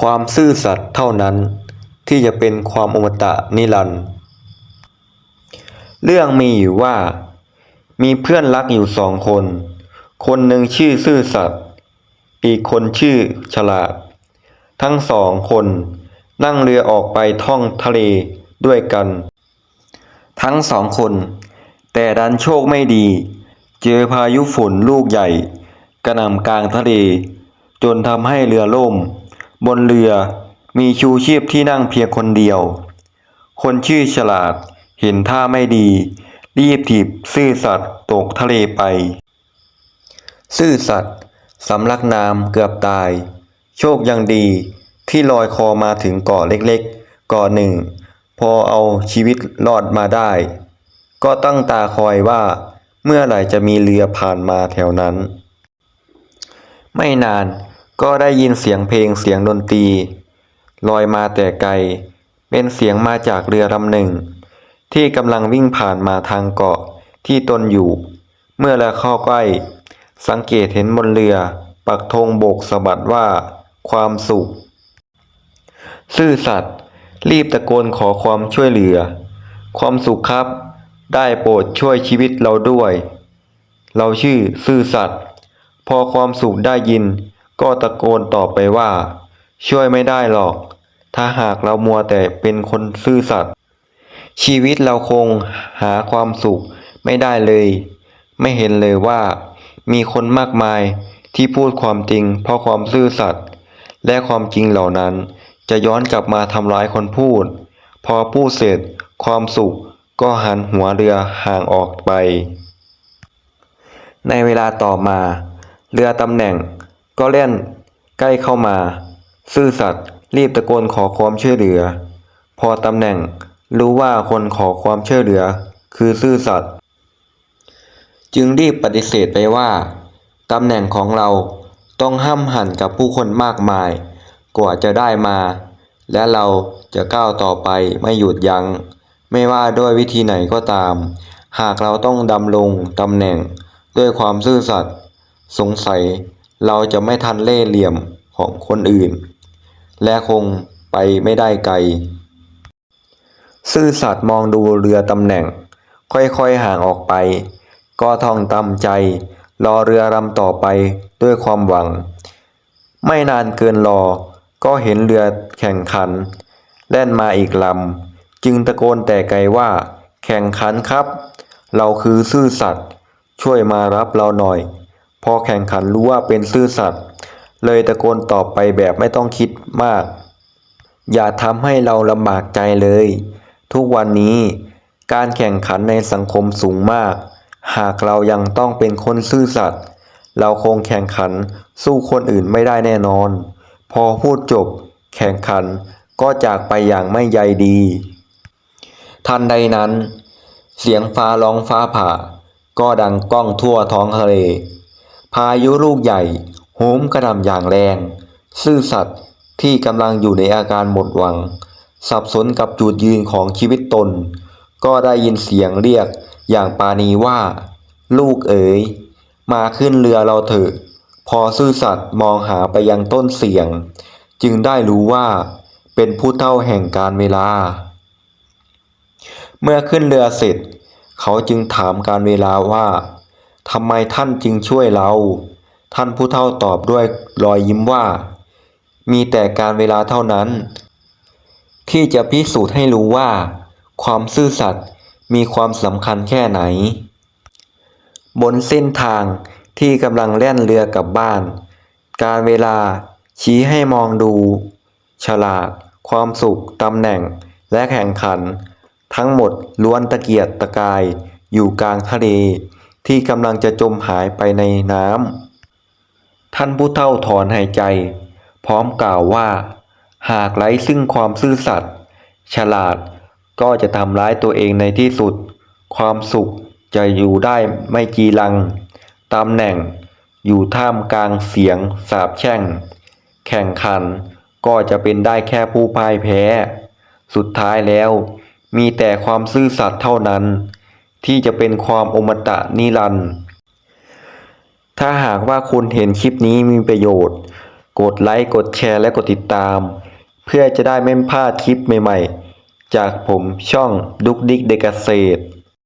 ความซื่อสัตย์เท่านั้น ที่จะเป็นความอมตะนิรันดร์เรื่องมีอยู่ว่า มีเพื่อนรักอยู่สองคน คนหนึ่งชื่อซื่อสัตย์อีกคนชื่อฉลาด ทั้งสองคนนั่งเรือออกไปท่องทะเลด้วยกัน ทั้งสองคน แต่ดันโชคไม่ดี เจอพายุฝนลูกใหญ่ กระหน่ำกลางทะเล จนทำให้เรือล่ม บนเรือมีชูชีพที่นั่งเพียงคนเดียว คนชื่อฉลาดเห็นท่าไม่ดี รีบถีบซื่อสัตย์ตกทะเลไป ซื่อสัตย์สำลักน้ำเกือบตาย โชคยังดีที่ลอยคอมาถึงเกาะเล็กๆเกาะหนึ่ง พอเอาชีวิตรอดมาได้ ก็ตั้งตาคอยว่าเมื่อไหร่จะมีเรือผ่านมาแถวนั้น ไม่นาน ก็ได้ยินเสียงเพลงเสียงดนตรี ลอยมาแต่ไกล เป็นเสียงมาจากเรือลำหนึ่ง ที่กำลังวิ่งผ่านมาทางเกาะที่ตนอยู่ เมื่อและเข้าใกล้ สังเกตเห็นบนเรือ ปักธงโบกสะบัดว่า ความสุข ซื่อสัตย์รีบตะโกนขอความช่วยเหลือ ความสุขครับ ได้โปรดช่วยชีวิตเราด้วย เราชื่อซื่อสัตย์พอความสุขได้ยิน ก็ตะโกนตอบไปว่า ช่วยไม่ได้หรอก ถ้าหากเรามัวแต่เป็นคนซื่อสัตย์ชีวิตเราคงหาความสุขไม่ได้เลย ไม่เห็นเลยว่า มีคนมากมายที่พูดความจริง เพราะความซื่อสัตย์และความจริงเหล่านั้น จะย้อนกลับมาทำร้ายคนพูด พอพูดเสร็จ ความสุขก็หันหัวเรือห่างออกไป ในเวลาต่อมา เรือตำแหน่ง ก็เล่นใกล้เข้ามา ซื่อสัตย์รีบตะโกนขอความช่วยเหลือ พอตำแหน่งรู้ว่าคนขอความช่วยเหลือ คือซื่อสัตย์จึงรีบปฏิเสธไปว่าตำแหน่งของเราต้องห้ำหั่นกับผู้คนมากมาย กว่าจะได้มา และเราจะก้าวต่อไปไม่หยุดยัง้ง ไม่ว่าด้วยวิธีไหนก็ตาม หากเราต้องดำรงตำแหน่งด้วยความซื่อสัตย์สงสัย เราจะไม่ทันเล่เหลี่ยมของคนอื่น และคงไปไม่ได้ไกล ซื่อสัตย์มองดูเรือตำแหน่ง ค่อยๆห่างออกไป ก็ท่องตามใจ รอเรือลำต่อไปด้วยความหวัง ไม่นานเกินรอก็เห็นเรือแข่งขัน แล่นมาอีกลำ จึงตะโกนแต่ไกลว่า แข่งขันครับ เราคือซื่อสัตย์ช่วยมารับเราหน่อย พอแข่งขันรู้ว่าเป็นซื่อสัตย์เลยตะโกนตอบไปแบบไม่ต้องคิดมาก อย่าทำให้เราลำบากใจเลย ทุกวันนี้การแข่งขันในสังคมสูงมาก หากเรายังต้องเป็นคนซื่อสัตย์เราคงแข่งขันสู้คนอื่นไม่ได้แน่นอน พอพูดจบ แข่งขันก็จากไปอย่างไม่ใยดี ทันใดนั้น เสียงฟ้าร้องฟ้าผ่า ก็ดังก้องทั่วท้องทะเล พายุลูกใหญ่โหมกระหน่ำอย่างแรง ซื่อสัตย์ที่กำลังอยู่ในอาการหมดหวัง สับสนกับจุดยืนของชีวิตตน ก็ได้ยินเสียงเรียกอย่างปาณีว่า ลูกเอ๋ย มาขึ้นเรือเราเถอะ พอซื่อสัตย์มองหาไปยังต้นเสียง จึงได้รู้ว่าเป็นผู้เท่าแห่งการเวลา เมื่อขึ้นเรือเสร็จ เขาจึงถามการเวลาว่า ทำไมท่านจึงช่วยเรา ท่านผู้เฒ่าตอบด้วยรอยยิ้มว่า มีแต่การเวลาเท่านั้น ที่จะพิสูจน์ให้รู้ว่า ความซื่อสัตย์มีความสำคัญแค่ไหน บนเส้นทางที่กำลังแล่นเรือกลับบ้าน การเวลาชี้ให้มองดู ฉลาด ความสุขตำแหน่งและแข่งขัน ทั้งหมดล้วนตะเกียกตะกายอยู่กลางทะเล ที่กำลังจะจมหายไปในน้ำท่านผู้เฒ่าถอนหายใจ พร้อมกล่าวว่า หากไร้ซึ่งความซื่อสัตย์ฉลาดก็จะทำร้ายตัวเองในที่สุด ความสุขจะอยู่ได้ไม่จีรังตำแหน่งอยู่ท่ามกลางเสียงสาปแช่ง แข่งขันก็จะเป็นได้แค่ผู้พ่ายแพ้ สุดท้ายแล้วมีแต่ความซื่อสัตย์เท่านั้น ที่จะเป็นความอมตะนิรันดร์ถ้าหากว่าคุณเห็นคลิปนี้มีประโยชน์ กดไลค์กดแชร์และกดติดตาม เพื่อจะได้ไม่พลาดคลิปใหม่ๆ จากผมช่องดุกดิกเด็กเกษตร